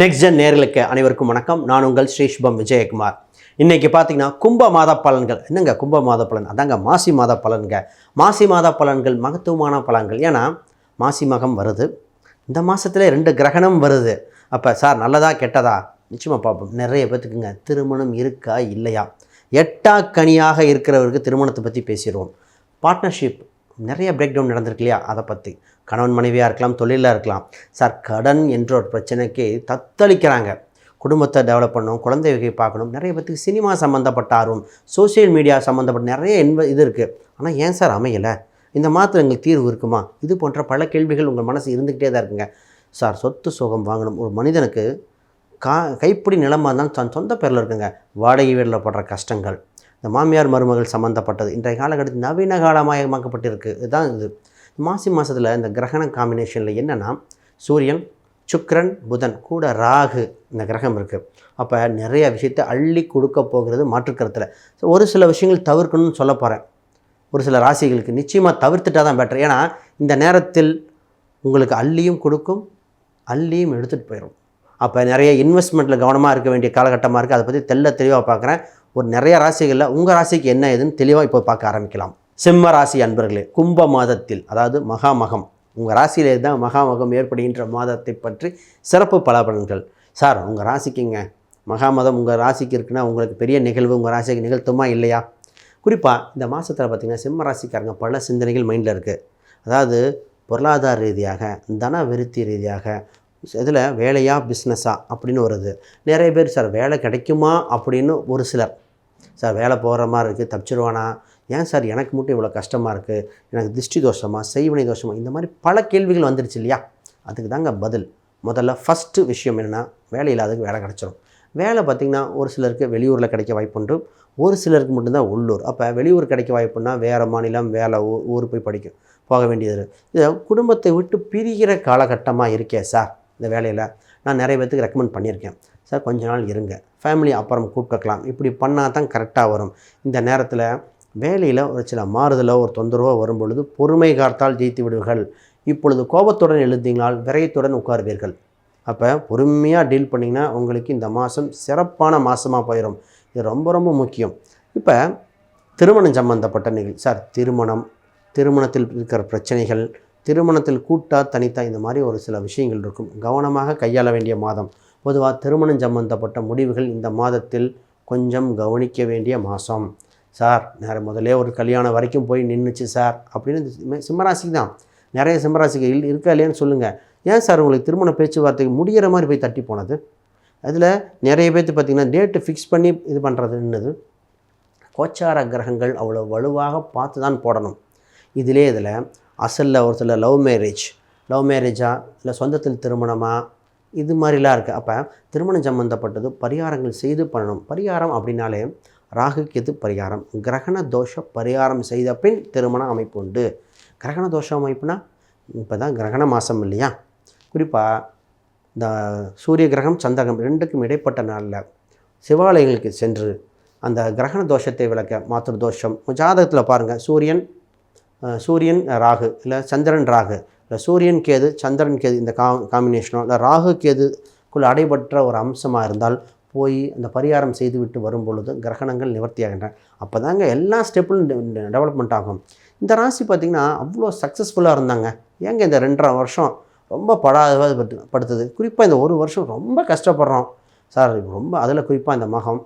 Next gen நேர்களுக்கு அனைவருக்கும் வணக்கம். நான் உங்கள் ஸ்ரீஷ்பம் விஜயகுமார். இன்றைக்கி பார்த்தீங்கன்னா கும்ப மாத பலன்கள். என்னங்க கும்ப மாத பலன்? அதாங்க மாசி மாத பலன்க மாசி மாத பலன்கள் மகத்துவமான பலன்கள். ஏன்னா மாசி மகம் வருது. இந்த மாதத்துல ரெண்டு கிரகணம் வருது. அப்போ சார் நல்லதா கெட்டதா? நிச்சயமாக பார்ப்போம். நிறைய பேர்த்துக்குங்க திருமணம் இருக்கா? இல்லையா? எட்டா கனியாக இருக்கிறவருக்கு திருமணத்தை பற்றி பேசிடுவோம். பார்ட்னர்ஷிப் நிறைய பிரேக் டவுன் நடந்திருக்கு இல்லையா? அதை பற்றி கணவன் மனைவியாக இருக்கலாம் தொழிலாக இருக்கலாம். சார் கடன் என்ற ஒரு பிரச்சனைக்கு தத்தளிக்கிறாங்க. குடும்பத்தை டெவலப் பண்ணணும் குழந்தை பார்க்கணும். நிறைய பேத்துக்கு சினிமா சம்மந்தப்பட்ட ஆர்வம் சோஷியல் மீடியா சம்மந்தப்பட்ட நிறைய இன்வ இது இருக்குது ஆனால் ஏன் சார் அமையலை? இந்த மாத்திரம் எங்களுக்கு தீர்வு இருக்குமா? இது போன்ற பல கேள்விகள் உங்கள் மனசு இருந்துக்கிட்டே தான் இருக்குங்க. சார் சொத்து சுகம் வாங்கணும். ஒரு மனிதனுக்கு கா கைப்பிடி நிலமாக இருந்தாலும் தன் சொந்த பேரில் இருக்குங்க. வாடகை வீடில் படுற கஷ்டங்கள். இந்த மாமியார் மருமகள் சம்மந்தப்பட்டது இன்றைய காலகட்டத்தில் நவீன காலமயமாக்கப்பட்டிருக்கு இதுதான் இது. மாசி மாதத்தில் இந்த கிரகண காம்பினேஷனில் என்னென்னா சூரியன் சுக்ரன் புதன் கூட ராகு இந்த கிரகம் இருக்குது அப்போ நிறைய விஷயத்தை அள்ளி கொடுக்க போகிறது மாற்றுக்கருத்தில் ஸோ ஒரு சில விஷயங்கள் தவிர்க்கணும்னு சொல்ல போகிறேன் ஒரு சில ராசிகளுக்கு நிச்சயமாக தவிர்த்துட்டால் தான் பெட்டர் ஏன்னா இந்த நேரத்தில் உங்களுக்கு அள்ளியும் கொடுக்கும் அள்ளியும் எடுத்துகிட்டு போயிடும் அப்போ நிறைய இன்வெஸ்ட்மெண்ட்டில் கவனமாக இருக்க வேண்டிய காலகட்டமாக இருக்குது அதை பற்றி தெல்ல தெளிவாக பார்க்குறேன். ஒரு நிறைய ராசிகளில் உங்கள் ராசிக்கு என்ன ஏதுன்னு தெளிவாக இப்போ பார்க்க ஆரம்பிக்கலாம். சிம்ம ராசி அன்பர்களே கும்ப மாதத்தில் அதாவது மகாமகம் உங்கள் ராசியிலே தான் மகாமகம் ஏற்படுகின்ற மாதத்தை பற்றி சிறப்பு பலாபலன்கள். சார் உங்கள் ராசிக்குங்க மகாமதம் உங்கள் ராசிக்கு இருக்குன்னா உங்களுக்கு பெரிய நிகழ்வு உங்கள் ராசிக்கு நிகழ்த்துமா இல்லையா? குறிப்பாக இந்த மாதத்தில் பார்த்திங்கன்னா சிம்ம ராசிக்காரங்க பல சிந்தனைகள் மைண்டில் இருக்குது அதாவது பொருளாதார ரீதியாக தன விருத்தி ரீதியாக இதில் வேலையா பிஸ்னஸா அப்படின்னு வருது நிறைய பேர் சார் வேலை கிடைக்குமா அப்படின்னு ஒரு சிலர் சார் வேலை போகிற மாதிரி இருக்குது தப்பிச்சிருவானா? ஏன் சார் எனக்கு மட்டும் இவ்வளோ கஷ்டமாக இருக்குது? எனக்கு திருஷ்டி தோஷமாக செய்வினை தோஷமாக இந்த மாதிரி பல கேள்விகள் வந்துருச்சு இல்லையா? அதுக்கு தாங்க பதில். முதல்ல ஃபஸ்ட்டு விஷயம் என்னென்னா வேலை இல்லாததுக்கு வேலை கிடச்சிரும். வேலை பார்த்திங்கன்னா ஒரு சிலருக்கு வெளியூரில் கிடைக்க வாய்ப்புண்டு ஒரு சிலருக்கு மட்டும்தான் உள்ளூர். அப்போ வெளியூர் கிடைக்க வாய்ப்புன்னா வேறு மாநிலம் வேலை ஊ ஊர் போய் படிக்கும் போக வேண்டியது இது குடும்பத்தை விட்டு பிரிகிற காலகட்டமாக இருக்கே சார் இந்த வேலையில். நான் நிறைய பேத்துக்கு ரெக்கமெண்ட் பண்ணியிருக்கேன். சார் கொஞ்ச நாள் இருங்க. ஃபேமிலி அப்புறம் கூப்பிட்டுக்கலாம். இப்படி பண்ணால் தான் கரெக்டாக வரும். இந்த நேரத்தில் வேலையில் ஒரு சில மாறுதலோ ஒரு தொந்தரவோ வரும் பொழுது பொறுமை காத்தால் ஜெயித்து விடுவீர்கள். இப்பொழுது கோபத்துடன் எழுந்தீங்களால் விரயத்துடன் உட்காருவீர்கள். அப்போ பொறுமையாக டீல் பண்ணிங்கன்னா உங்களுக்கு இந்த மாதம் சிறப்பான மாதமாக போயிடும் இது ரொம்ப ரொம்ப முக்கியம். இப்போ திருமணம் சம்பந்தப்பட்ட நிகழ்ச்சி சார் திருமணம் திருமணத்தில் இருக்கிற பிரச்சனைகள் திருமணத்தில் கூட்டா தனித்தா இந்த மாதிரி ஒரு சில விஷயங்கள் இருக்கும். கவனமாக கையாள வேண்டிய மாதம். பொதுவாக திருமணம் சம்பந்தப்பட்ட முடிவுகள் இந்த மாதத்தில் கொஞ்சம் கவனிக்க வேண்டிய மாதம். சார் நேர முதலே ஒரு கல்யாணம் வரைக்கும் போய் நின்றுச்சு சார். அப்படின்னு சிம்மராசிக்கு தான். நிறைய சிம்மராசிக்கு இல் இருக்கா இல்லையான்னு சொல்லுங்கள் ஏன் சார் உங்களுக்கு திருமண பேச்சுவார்த்தைக்கு முடிகிற மாதிரி போய் தட்டி போனது? அதில் நிறைய பேர்த்து பார்த்திங்கன்னா டேட்டு ஃபிக்ஸ் பண்ணி இது பண்ணுறதுன்னுது கோச்சார கிரகங்கள் அவ்வளோ வலுவாக பார்த்து தான் போடணும். இதிலே இதில் அசலில் ஒரு சில லவ் மேரேஜ். லவ் மேரேஜாக இல்லை சொந்தத்தில் திருமணமாக இது மாதிரிலாம் இருக்குது அப்போ திருமணம் சம்மந்தப்பட்டது பரிகாரங்கள் செய்து பண்ணணும். பரிகாரம் அப்படின்னாலே ராகு கேது பரிகாரம் கிரகண தோஷ பரிகாரம் செய்த பின் திருமண அமைப்பு உண்டு. கிரகண தோஷ அமைப்புனா இப்போ தான் கிரகண மாதம் இல்லையா? குறிப்பாக இந்த சூரிய கிரகம் சந்திரகம் ரெண்டுக்கும் இடைப்பட்ட நாளில் சிவாலயங்களுக்கு சென்று அந்த கிரகண தோஷத்தை விளக்க மாத்திரு தோஷம். ஜாதகத்தில் பாருங்கள் சூரியன் சூரியன் ராகு இல்லை சந்திரன் ராகு இல்லை சூரியன் கேது சந்திரன் கேது இந்த கா காம்பினேஷனோ இல்லை ராகு கேதுக்குள் அடைபற்ற ஒரு அம்சமாக இருந்தால் போய் அந்த பரிகாரம் செய்துவிட்டு வரும் பொழுது கிரகணங்கள் நிவர்த்தியாகின்றன. அப்போ தாங்க எல்லா ஸ்டெப்பிலும் டெவலப்மெண்ட் ஆகும். இந்த ராசி பார்த்திங்கன்னா அவ்வளோ சக்ஸஸ்ஃபுல்லாக இருந்தாங்க. ஏங்க இந்த ரெண்டரை வருஷம் ரொம்ப படாத பட்டு படுத்துது குறிப்பாக இந்த ஒரு வருஷம் ரொம்ப கஷ்டப்படுறோம். சார் ரொம்ப அதில் குறிப்பாக இந்த மகம்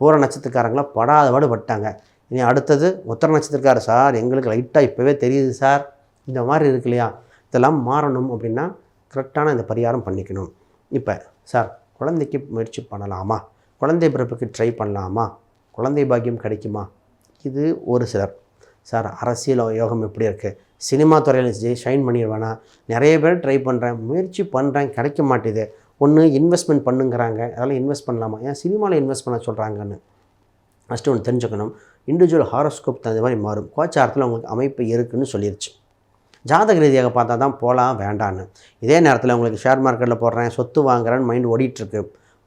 பூர நட்சத்திரக்காரங்களாம் படாதபாடு பட்டாங்க இனி அடுத்தது உத்தர நட்சத்திரக்காரர் சார் எங்களுக்கு லைட்டாக இப்போவே தெரியுது சார். இந்த மாதிரி இருக்கு இல்லையா? இதெல்லாம் மாறணும் அப்படின்னா கரெக்டான இந்த பரிகாரம் பண்ணிக்கணும். இப்போ சார் குழந்தைக்கு முயற்சி பண்ணலாமா? குழந்தை பிறப்புக்கு ட்ரை பண்ணலாமா? குழந்தை பாக்கியம் கிடைக்குமா? இது ஒரு சிலர். சார் அரசியல் யோகம் எப்படி இருக்குது சினிமா துறையில் ஷைன் பண்ணிடுவேனா நிறைய பேர் ட்ரை பண்ணுறேன் முயற்சி பண்ணுறேன் கிடைக்க மாட்டேது. ஒன்று இன்வெஸ்ட்மெண்ட் பண்ணுங்கிறாங்க. அதெல்லாம் இன்வெஸ்ட் பண்ணலாமா? ஏன் சினிமாவில் இன்வெஸ்ட் பண்ண சொல்கிறாங்கன்னு ஃபஸ்ட்டு ஒன்று தெரிஞ்சுக்கணும். இண்டிவிஜுவல் ஹாரோஸ்கோப் தகுந்த மாதிரி மாறும். கோச்சாரத்தில் உங்களுக்கு அமைப்பு இருக்குன்னு சொல்லிருச்சு. ஜாதக ரீதியாக பார்த்தா தான் போகலாம் வேண்டான்னு. இதே நேரத்தில் உங்களுக்கு ஷேர் மார்க்கெட்டில் போடுறேன் சொத்து வாங்குறேன்னு மைண்ட் ஓடிட்டுருக்கு.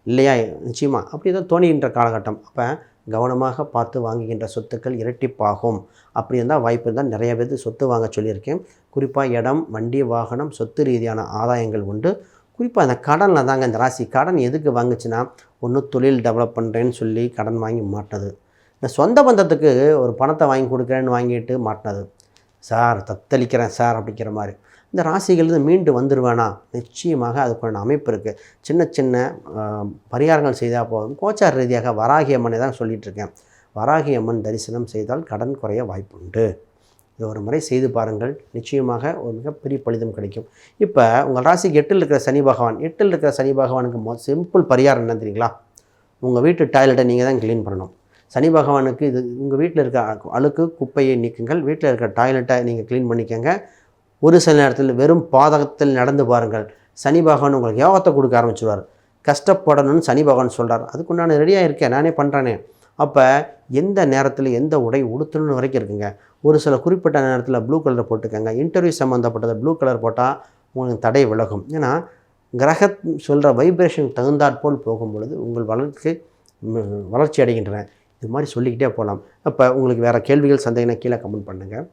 இல்லையா? நிச்சயமாக அப்படி தான் தோணுகின்ற காலகட்டம். அப்போ கவனமாக பார்த்து வாங்குகின்ற சொத்துக்கள் இரட்டிப்பாகும். அப்படி இருந்தால் வாய்ப்பு இருந்தால் நிறைய பேருக்கு சொத்து வாங்க சொல்லியிருக்கேன். குறிப்பாக இடம் வண்டி வாகனம் சொத்து ரீதியான ஆதாயங்கள் உண்டு. குறிப்பாக அந்த கடனில் தாங்க இந்த ராசி. கடன் எதுக்கு வாங்குச்சுன்னா ஒன்று தொழில் டெவலப் பண்ணுறேன்னு சொல்லி கடன் வாங்கி மாட்டினது. இந்த சொந்த பந்தத்துக்கு ஒரு பணத்தை வாங்கி கொடுக்குறேன்னு வாங்கிட்டு மாட்டினது. சார் தத்தளிக்கிறேன் சார் அப்படிங்கிற மாதிரி. இந்த ராசிகள்லேருந்து மீண்டு வந்துடுவேனா நிச்சயமாக அதுக்கான அமைப்பு இருக்குது சின்ன சின்ன பரிகாரங்கள் செய்தால் போதும். கோச்சார் ரீதியாக வராகி அம்மனை தான் சொல்லிகிட்ருக்கேன் வராகி அம்மன் தரிசனம் செய்தால் கடன் குறைய வாய்ப்புண்டு. இது ஒரு முறை செய்து பாருங்கள். நிச்சயமாக ஒரு மிகப்பெரிய பலிதம் கிடைக்கும். இப்போ உங்கள் ராசிக்கு எட்டில் இருக்கிற சனி பகவான் எட்டில் இருக்கிற சனி பகவானுக்கு மோ சிம்பிள் பரிகாரம் என்ன தெரியுங்களா? உங்கள் வீட்டு டாய்லெட்டை நீங்கள் தான் க்ளீன் பண்ணணும். சனி பகவானுக்கு இது உங்கள் வீட்டில் இருக்க அ- அழுக்கு குப்பையை நீக்குங்கள். வீட்டில் இருக்கிற டாய்லெட்டை நீங்கள் க்ளீன் பண்ணிக்கோங்க. ஒரு சில நேரத்தில் வெறும் பாதகத்தில் நடந்து பாருங்கள். சனி பகவான் உங்களுக்கு யோகத்தை கொடுக்க ஆரம்பிச்சிடுவார் கஷ்டப்படணும்னு சனி பகவான் சொல்கிறார் அதுக்கு நான் ரெடியாக இருக்கேன். நானே பண்ணுறேனே அப்போ எந்த நேரத்தில் எந்த உடை உடுத்தணும்னு வரைக்கும் இருக்குங்க. ஒரு சில குறிப்பிட்ட நேரத்தில் ப்ளூ கலர் போட்டுக்கோங்க. இன்டர்வியூ சம்மந்தப்பட்டதை ப்ளூ கலர் போட்டால் உங்களுக்கு தடை விலகும். ஏன்னா கிரக சொல்கிற வைப்ரேஷன் தகுந்தாற்போல் போகும் பொழுது உங்கள் வளர்ச்சி வளர்ச்சி அடைகின்றன. இது மாதிரி சொல்லிக்கிட்டே போகலாம். அப்போ உங்களுக்கு வேறு கேள்விகள் சந்தேகம்னா கீழே கமெண்ட் பண்ணுங்கள்